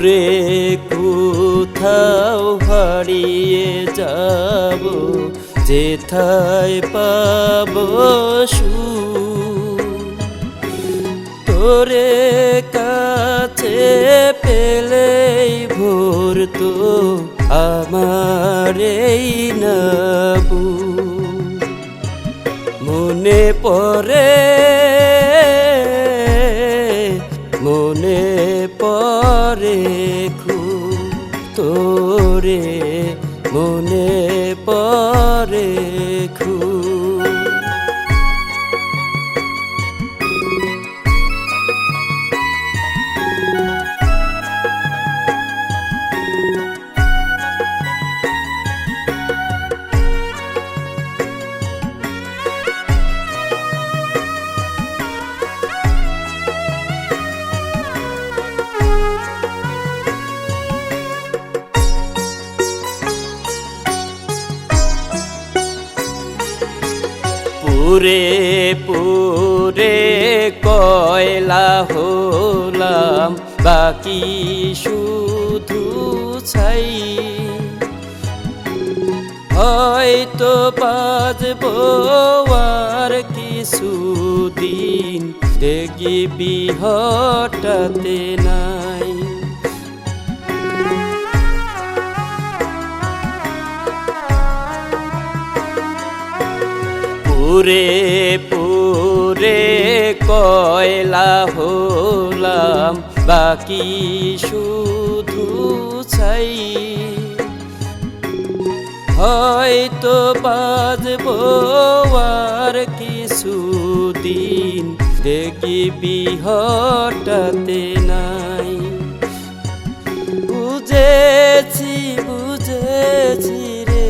দূরে কোথাও হারিয়ে যাব, যেথায় পাব সুর তোরে কাছে পেলেই ভোর তো আমার এই নাবু। মনে পড়ে খুব তোরে মনে পড়ে। পুরে পুরে কয়লা হলাম বাকি শুধু ছাই। হয়তো বাজব আর কিছুদিন দেখবি হঠাতে নাই। পুরে পুরে কয়লা হলাম, বাকি শুধু ছাই হয়তো বাজব আর কিছুদিন দেখবি হঠাতে নাই। বুঝেছি বুঝেছি রে,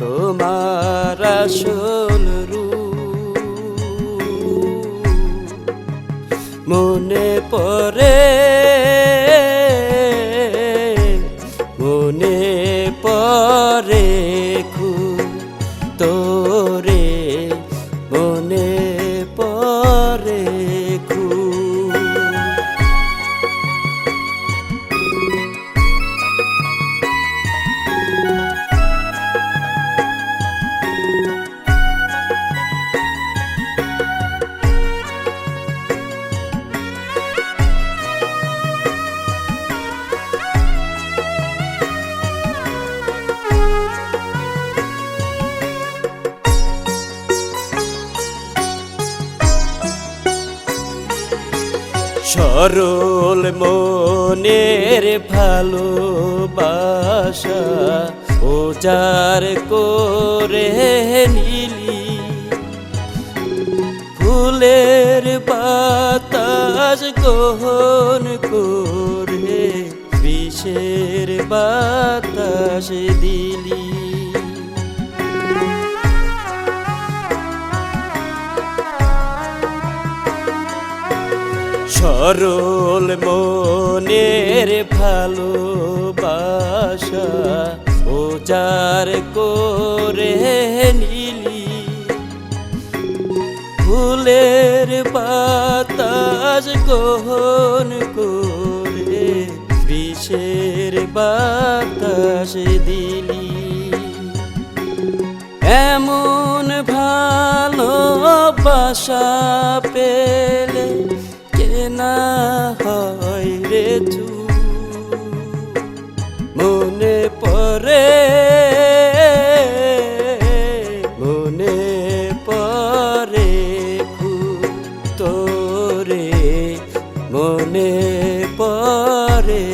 তোমার আসল পড়ে মনে পরে খু তোরে সরল মনের ভালোবাসা ও যার করে নিলি। ফুলের বাতাস গ্রহণ করে বিষের বাতাস দিলি। সরল মনের ভালোবাসা যার করে নিলি। ফুলের বাতাস গ্রহণ করে বিষের বাতাস দিলি। এমন ভালোবাসা পেলে না হয় রে চু মনে পরে মনে পরে তোরে। মনে পরে